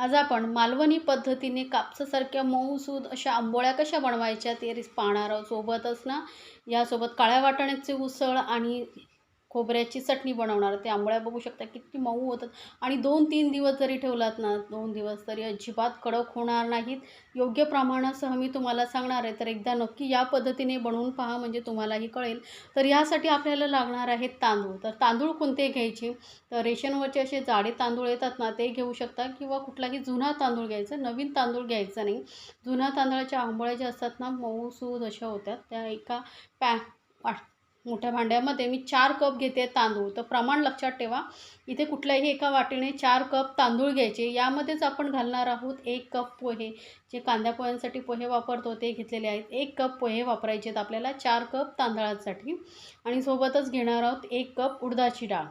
आज आपण मालवणी पद्धतीने कापसासारख्या मऊसूद अशा आंबोळ्या कशा बनवायच्या ते पाहणार आहोत. सोबतच ना यासोबत काळ्या वाटाण्याचे उसळ आणि खोबऱ्याची चटणी बनवणार. ते आंबळ्या बघू शकता किती मऊ होतात. आणि दोन तीन दिवस जरी ठेवलात ना दोन दिवस तरी अजिबात कडक होणार नाहीत. योग्य प्रमाणासह मी तुम्हाला सांगणार आहे. तर एकदा नक्की या पद्धतीने बनवून पहा म्हणजे तुम्हालाही कळेल. तर यासाठी आपल्याला लागणार आहेत तांदूळ. तर तांदूळ कोणते घ्यायचे? तर रेशनवरचे असे जाडे तांदूळ येतात ना ते घेऊ शकता. किंवा कुठलाही जुना तांदूळ घ्यायचा नवीन तांदूळ घ्यायचा नाही. जुना तांदळाच्या आंबोळ्या ज्या असतात ना मऊसूद अशा होत्या त्या एका पॅ मोठ्या भांड्यामध्ये मी चार कप घेते तांदूळ. तर प्रमाण लक्षात ठेवा इथे कुठल्याही एका वाटीने चार कप तांदूळ घ्यायचे. यामध्येच आपण घालणार आहोत एक कप पोहे. जे कांद्या पोह्यांसाठी पोहे वापरतो ते घेतलेले आहेत. एक कप पोहे वापरायचे आहेत आपल्याला चार कप तांदळासाठी. आणि सोबतच घेणार आहोत एक कप उडदाची डाळ.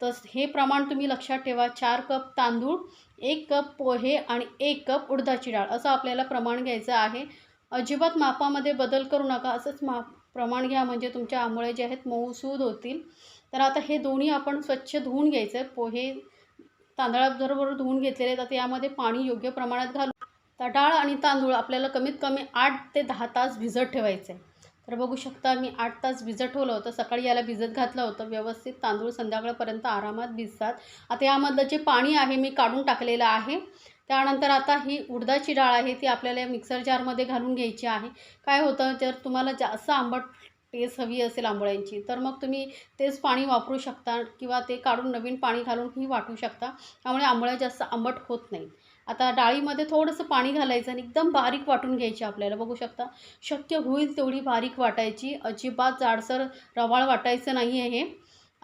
तर हे प्रमाण तुम्ही लक्षात ठेवा चार कप तांदूळ एक कप पोहे आणि एक कप उडदाची डाळ. असं आपल्याला प्रमाण घ्यायचं आहे. अजिबात मापामध्ये बदल करू नका. असंच माप प्रमाण घ्या म्हणजे तुमच्या आंबोळे जे आहेत मऊसूद होतील. तर आता हे दोन्ही आपण स्वच्छ धुवून घ्यायचं. आहे पोहे तांदळाबरोबर धुवून घेतलेले आहेत. आता यामध्ये पाणी योग्य प्रमाणात घालू तर डाळ आणि तांदूळ आपल्याला कमीत कमी आठ ते दहा तास भिजत ठेवायचं आहे. तर बघू शकता मी आठ तास भिजत ठेवलं होतं. सकाळी याला भिजत घातलं होतं. व्यवस्थित तांदूळ संध्याकाळपर्यंत आरामात भिजतात. आता यामधलं जे पाणी आहे मी काढून टाकलेलं आहे. त्यानंतर आता ही उडदाची डाळ आहे ती आपल्याला मिक्सर जारमध्ये घालून घ्यायची आहे. काय होतं जर तुम्हाला जास्त आंबट टेस्ट हवी असेल आंबोळ्यांची तर मग तुम्ही तेच पाणी वापरू शकता किंवा ते काढून नवीन पाणी घालून ही वाटू शकता. त्यामुळे आंबोळ्या जास्त आंबट होत नाही आता डाळीमध्ये थोडंसं पाणी घालायचं आणि एकदम बारीक वाटून घ्यायची आपल्याला बघू शकता. शक्य होईल तेवढी बारीक वाटायची. अजिबात जाडसर रवाळ वाटायचं नाही आहे हे.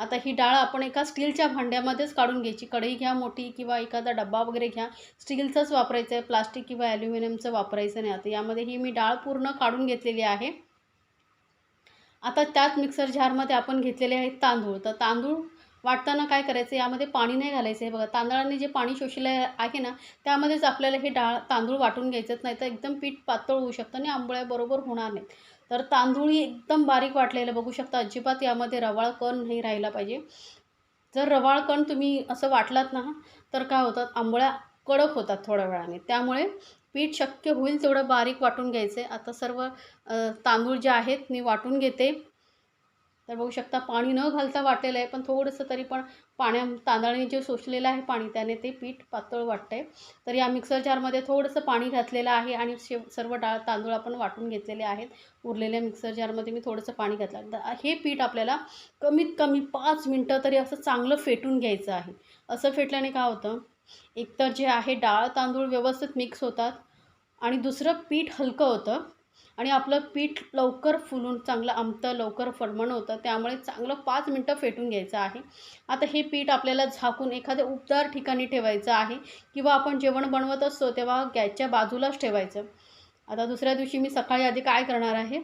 आता ही डाळ आपण एका स्टीलच्या भांड्यामध्येच काढून घ्यायची. कढई घ्या मोठी किंवा एखादा डब्बा वगैरे घ्या. स्टीलचंच वापरायचं आहे प्लास्टिक किंवा ॲल्युमिनियमचं वापरायचं नाही आता. यामध्ये ही मी डाळ पूर्ण काढून घेतलेली आहे. आता त्याच मिक्सर झारमध्ये आपण घेतलेले आहेत तांदूळ. तर तांदूळ वाटताना काय करायचं यामध्ये पाणी नाही घालायचं. आहे बघा तांदळाने जे पाणी शोषलं आहे ना त्यामध्येच आपल्याला हे डाळ तांदूळ वाटून घ्यायचं नाही. तर एकदम पीठ पातळ होऊ शकतं आणि आंबोळ्या बरोबर होणार नाहीत. तर तांदूळही एकदम बारीक वाटलेलं बघू शकता अजिबात यामध्ये रवाळ कण नाही राहिला पाहिजे. जर रवाळ कण तुम्ही असं वाटलात ना तर काय होतात? आंबोळ्या कडक होतात थोड्या वेळाने. त्यामुळे पीठ शक्य होईल तेवढं बारीक वाटून घ्यायचं. आहे आता सर्व तांदूळ जे आहेत मी वाटून घेते. तर बघू शकता पाणी न घालता वाटलेलं आहे पण थोडंसं तरी पण पाण्या तांदळाने जे शोषलेलं आहे पाणी त्याने ते पीठ पातळ वाटतं आहे तर या मिक्सर जारमध्ये थोडंसं पाणी घातलेलं आहे आणि शेव सर्व डाळ तांदूळ आपण वाटून घेतलेले आहेत. उरलेल्या मिक्सर जारमध्ये मी थोडंसं पाणी घातलं. तर हे पीठ आपल्याला कमीत कमी पाच मिनटं तरी असं चांगलं फेटून घ्यायचं आहे. असं फेटल्याने काय होतं एकतर जे आहे डाळ तांदूळ व्यवस्थित मिक्स होतात आणि दुसरं पीठ हलकं होतं. आणि आपलं पीठ लवकर फुलून चांगलं आमतं लवकर फडमण होतं त्यामुळे चांगलं पाच मिनटं फेटून घ्यायचं आहे. आता हे पीठ आपल्याला झाकून एखाद्या उबदार ठिकाणी ठेवायचं आहे किंवा आपण जेवण बनवत असतो तेव्हा गॅसच्या बाजूलाच ठेवायचं. आता दुसऱ्या दिवशी मी सकाळी आधी काय करणार आहे?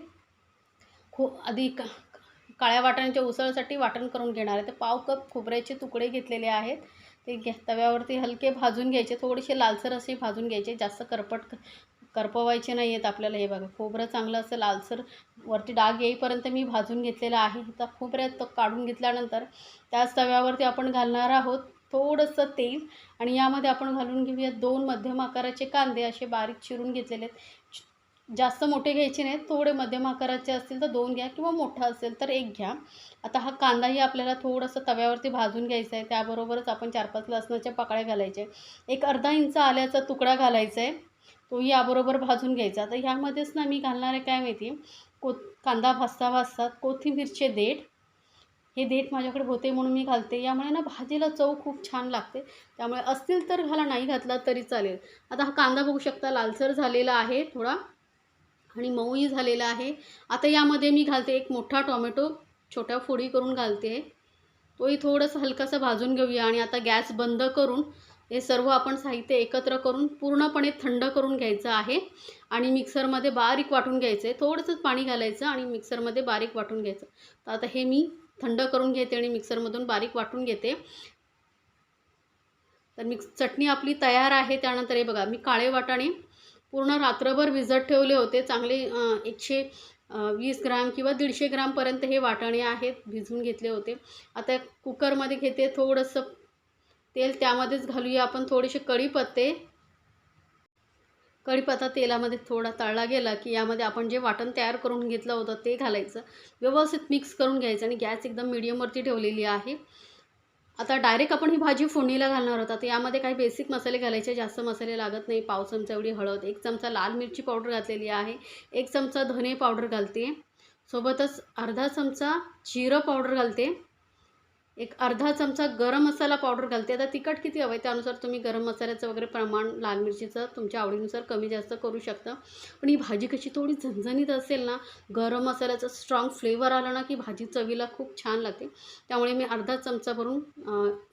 खूप आधी का काळ्या वाटण्याच्या उसळसाठी वाटण करून घेणार आहे. तर पाव कप खोबऱ्याचे तुकडे घेतलेले आहेत. ते घ्या तव्यावरती हलके भाजून घ्यायचे थोडेसे लालसर असे भाजून घ्यायचे जास्त करपट करपवायचे नाही आहेत आपल्याला. हे बघा खोबरं चांगलं असं लालसर वरती डाग येईपर्यंत मी भाजून घेतलेलं आहे. तर खोबऱ्यात काढून घेतल्यानंतर त्याच तव्यावरती आपण घालणार आहोत थोडंसं तेल आणि यामध्ये आपण घालून घेऊया दोन मध्यम आकाराचे कांदे. असे बारीक चिरून घेतलेले आहेत. जास्त मोठे घ्यायचे नाहीत. थोडे मध्यम आकाराचे असतील तर दोन घ्या किंवा मोठा असेल तर एक घ्या. आता हा कांदाही आपल्याला थोडंसं तव्यावरती भाजून घ्यायचा आहे. त्याबरोबरच आपण चार पाच लसणाच्या पाकळ्या घालायच्या एक अर्धा इंच आल्याचा तुकडा घालायचा आहे. तो याबरोबर भाजून घ्यायचा. तर ह्यामध्येच ना मी घालणार आहे काय माहिती? को कांदा भाजता भाजतात कोथिंबीरचे देठ. हे देठ माझ्याकडे होते म्हणून मी घालते. यामुळे ना भाजीला चव खूप छान लागते. त्यामुळे असतील तर घाला नाही घातला तरी चालेल. आता हा कांदा बघू शकता लालसर झालेला आहे थोडा आणि मऊही झालेला आहे. आता यामध्ये मी घालते एक मोठा टोमॅटो छोट्या फोडी करून घालते. तोही थोडंसं हलकासा भाजून घेऊया आणि आता गॅस बंद करून हे सर्व आपण साहित्य एकत्र करून पूर्णपणे थंड करून घ्यायचं आहे. आणि मिक्सरमध्ये बारीक वाटून घ्यायचं आहे थोडंसंच पाणी घालायचं आणि मिक्सरमध्ये बारीक वाटून घ्यायचं. तर आता हे मी थंड करून घेते आणि मिक्सरमधून बारीक वाटून घेते. तर मिक्स चटणी आपली तयार आहे. त्यानंतर हे बघा मी काळे वाटाणे पूर्ण रात्रभर भिजत ठेवले होते. चांगले एकशे वीस ग्राम किंवा दीडशे ग्रामपर्यंत हे वाटाणे आहेत भिजवून घेतले होते. आता कुकरमध्ये घेते थोडंसं तेल त्यामध्येच घालूया. आपण थोडेसे कढीपत्ते कढीपत्ता तेलामध्ये थोडा तळला गेला की यामध्ये आपण जे वाटण तयार करून घेतलं होतं ते घालायचं. व्यवस्थित मिक्स करून घ्यायचं आणि गॅस एकदम मिडियमवरती ठेवलेली आहे. आता डायरेक्ट आपण ही भाजी फोडणीला घालणार होता तर यामध्ये काही बेसिक मसाले घालायचे जास्त मसाले लागत नाही. पाव चमचा एवढी हळद एक चमचा लाल मिरची पावडर घातलेली आहे. एक चमचा धने पावडर घालते. सोबतच अर्धा चमचा जिरं पावडर घालते. एक अर्धा चमचा गरम मसाला पावडर घालते. आता तिखट किती हवं आहे त्यानुसार तुम्ही गरम मसाल्याचं वगैरे प्रमाण लाल मिरचीचं तुमच्या आवडीनुसार कमी जास्त करू शकता. पण ही भाजी कशी थोडी झणझणीत असेल ना गरम मसाल्याचा स्ट्रॉंग फ्लेवर आला ना की भाजी चवीला खूप छान लागते. त्यामुळे मी अर्धा चमचा भरून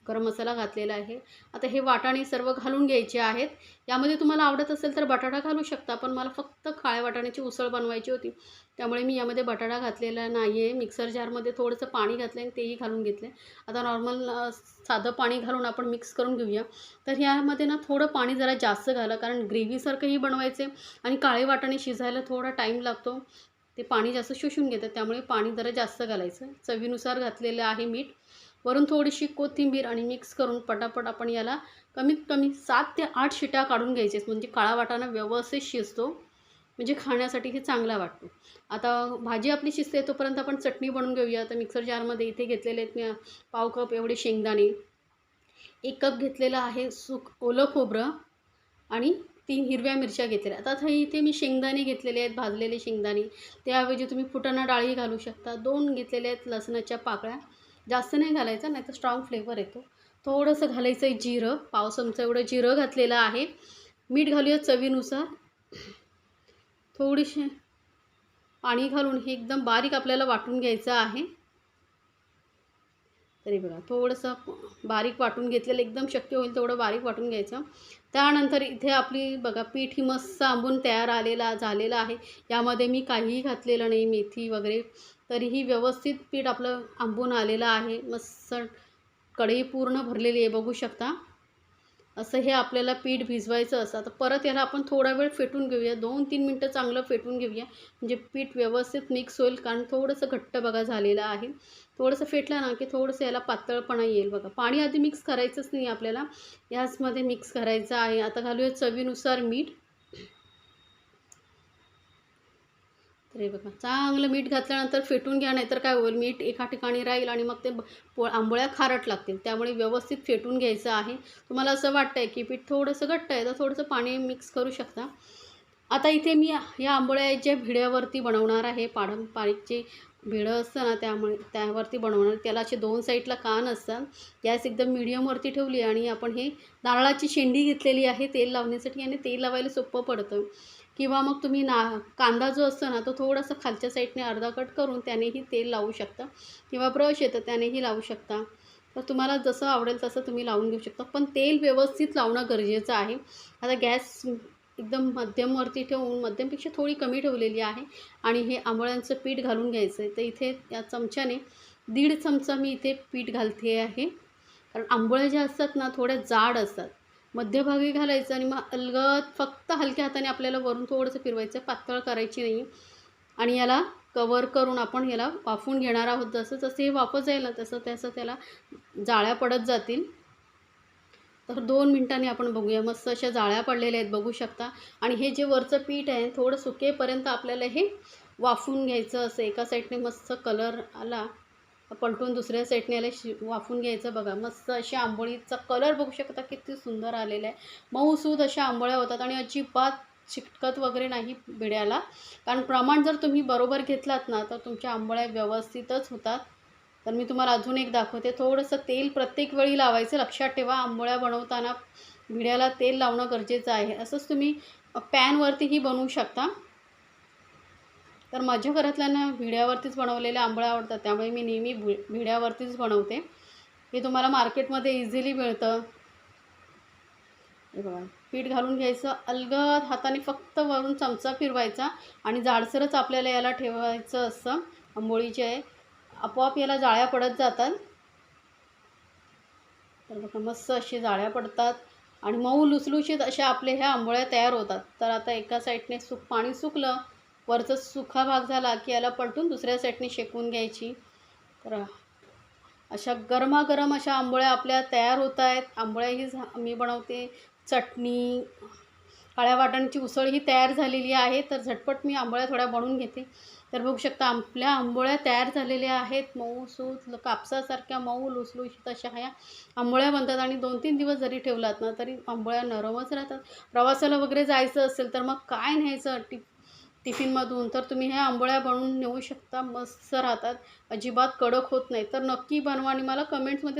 गरम मसाला घातलेला आहे. आता हे वाटाणे सर्व घालून घ्यायचे आहेत. यामध्ये तुम्हाला आवडत असेल तर बटाटा घालू शकता पण मला फक्त काळ्या वाटाण्याची उसळ बनवायची होती. त्यामुळे मी यामध्ये बटाटा घातलेला नाही आहे मिक्सर जारमध्ये थोडंसं पाणी घातलं आणि तेही घालून घेतलं आता नॉर्मल साधं पाणी घालून आपण मिक्स करून घेऊया. तर ह्यामध्ये ना थोडं पाणी जरा जास्त घाला कारण ग्रेव्हीसारखंही बनवायचे आणि काळे वाटाणे शिजायला थोडा टाईम लागतो. ते पाणी जास्त शोषून घेतात त्यामुळे पाणी जरा जास्त घालायचं. चवीनुसार घातलेलं आहे मीठ. वरून थोडीशी कोथिंबीर आणि मिक्स करून पटापट आपण याला कमीत कमी सात ते आठ शिट्या काढून घ्यायचे म्हणजे काळा वाटाणा व्यवस्थित शिजतो. म्हणजे खाण्यासाठी हे चांगला वाटतो. आता भाजी आपली शिजते तोपर्यंत आपण चटणी बनवून घेऊया. आता मिक्सर जारमध्ये इथे घेतलेले आहेत मी पाव कप एवढे शेंगदाणे. एक कप घेतलेलं आहे सुक ओलं खोबरं आणि तीन हिरव्या मिरच्या घेतलेल्या आता आता इथे मी शेंगदाणे घेतलेले आहेत भाजलेले शेंगदाणे. त्याऐवजी तुम्ही फुटाणा डाळी घालू शकता. दोन घेतलेले आहेत लसणाच्या पाकळ्या. जास्त नाही घालायचं नाही तर स्ट्रॉंग फ्लेवर येतो. थोडंसं घालायचं आहे जिरं पाव चमचा एवढं जिरं घातलेलं आहे. मीठ घालूया चवीनुसार. थोडीशी पाणी घालून हे एकदम बारीक आपल्याला वाटून घ्यायचं आहे. तरी बघा थोडंसं बारीक वाटून घेतलेलं एकदम शक्य होईल तेवढं बारीक वाटून घ्यायचं. त्यानंतर इथे आपली बघा पीठ ही मस्त आंबून तयार आलेला झालेला आहे. यामध्ये मी काहीही घातलेलं नाही मेथी वगैरे. तरीही व्यवस्थित पीठ आपलं आंबून आलेलं आहे. मस्त कढई पूर्ण भरलेली आहे बघू शकता. असं हे आपल्याला पीठ भिजवायचं असं आता परत याला आपण थोडा वेळ फेटून घेऊया. दोन तीन मिनटं चांगलं फेटून घेऊया. म्हणजे पीठ व्यवस्थित मिक्स होईल कारण थोडंसं घट्ट बघा झालेलं आहे. थोडंसं फेटलं ना की थोडंसं याला पातळपणा येईल बघा. पाणी आधी मिक्स करायचंच नाही आपल्याला. याचमध्ये मिक्स करायचं आहे. आता घालूया चवीनुसार मीठ. तर हे बघा चांगलं मीठ घातल्यानंतर फेटून घ्या नाहीतर काय होईल? मीठ एका ठिकाणी राहील आणि मग ते पो आंबोळ्या खारट लागतील. त्यामुळे व्यवस्थित फेटून घ्यायचं आहे. तुम्हाला असं वाटतं आहे की पीठ थोडंसं घट्ट आहे तर थोडंसं पाणी मिक्स करू शकता. आता इथे मी या आंबोळ्याच्या भिड्यावरती बनवणार आहे पारंपरिकचे भिडं असतं ना त्यामुळे त्यावरती बनवणार. त्याला असे दोन साईडला कान असतात. गॅस एकदम मिडियमवरती ठेवली आणि आपण हे नारळाची शेंडी घेतलेली आहे तेल लावण्यासाठी आणि तेल लावायला सोपं पडतं. किंवा मग तुम्ही ना कांदा जो असतो ना तो थोडासा खालच्या साईडने अर्धा कट करून त्यानेही तेल लावू शकता. किंवा ब्रश येतं त्यानेही लावू शकता. तर तुम्हाला जसं आवडेल तसं तुम्ही लावून घेऊ शकता. पण तेल व्यवस्थित लावणं गरजेचं आहे. आता गॅस एकदम मध्यमवरती ठेवून मध्यमपेक्षा थोडी कमी ठेवलेली आहे आणि हे आंबळ्यांचं पीठ घालून घ्यायचं आहे तर इथे या चमच्याने दीड चमचा मी इथे पीठ घालते आहे. कारण आंबोळ्या ज्या असतात ना थोड्या जाड असतात. मध्यभागी घालायचं आणि मग अलगत फक्त हलक्या हाताने आपल्याला वरून थोडंसं फिरवायचं पातळ करायची नाही. आणि याला कवर करून आपण याला वाफवून घेणार आहोत. जसं जसं हे वाफत जाईल ना तसं तसं त्याला जाळ्या पडत जातील. तर दोन मिनटांनी आपण बघूया. मस्त अशा जाळ्या पडलेल्या आहेत बघू शकता. आणि हे जे वरचं पीठ आहे थोडं सुकेपर्यंत आपल्याला हे वाफवून घ्यायचं असं एका साईडने मस्त कलर आला. पलटून दुसऱ्या साईडने याला शि वाफून घ्यायचं बघा. मस्त अशा आंबोळीचा कलर बघू शकता किती सुंदर आलेला आहे. मऊसूद अशा आंबोळ्या होतात आणि अजिबात चिटकत वगैरे नाही बिड्याला. कारण प्रमाण जर तुम्ही बरोबर घेतलात ना तर तुमच्या आंबोळ्या व्यवस्थितच होतात. तर मी तुम्हाला अजून एक दाखवते. थोडंसं तेल प्रत्येक वेळी लावायचं. लक्षात ठेवा आंबोळ्या बनवताना भिड्याला तेल लावणं गरजेचं आहे. असंच तुम्ही पॅनवरतीही बनवू शकता. तर माझ्या घरातल्यांना भिड्यावरतीच बनवलेल्या आंबळ्या आवडतात. त्यामुळे मी नेहमी भि भिड्यावरतीच बनवते. हे तुम्हाला मार्केटमध्ये इझिली मिळतं. हे बघा पीठ घालून घ्यायचं अलगद हाताने फक्त वरून चमचा फिरवायचा आणि जाडसरच आपल्याला याला ठेवायचं असतं आंबोळीचे आहे. आपोआप याला जाळ्या पडत जातात. तर बघा मस्त अशी जाळ्या पडतात. आणि मऊ लुसलुशीत अशा आपले ह्या आंबोळ्या तयार होतात. तर आता एका साईडने सुक पाणी सुकलं. वरचा सुखा भाग झाला की याला पलटून दुसऱ्या साईडने शेकून घ्यायची. तर अशा गरमागरम अशा आंबोळ्या आपल्या तयार होत आहेत. आंबोळ्या ही झा- मी बनवते. चटणी काळ्या वाटाण्याची उसळ ही तयार झालेली आहे. तर झटपट मी आंबोळ्या थोड्या बनवून घेते. तर बघू शकता आपल्या आंबोळ्या तयार झालेल्या आहेत. मऊ सूत कापसासारख्या मऊ लुसलुशीत अशा ह्या आंबोळ्या बनतात आणि दोन तीन दिवस जरी ठेवलात ना तरी आंबोळ्या नरमच राहतात. प्रवासाला वगैरे जायचं असेल तर मग काय न्यायचं? टिप टिफिनमधून. तर तुम्ही ह्या आंबोळ्या बनवून नेऊ शकता. मस्त राहतात. अजिबात कडक होत नाही. तर नक्की बनवा आणि मला कमेंट्समध्ये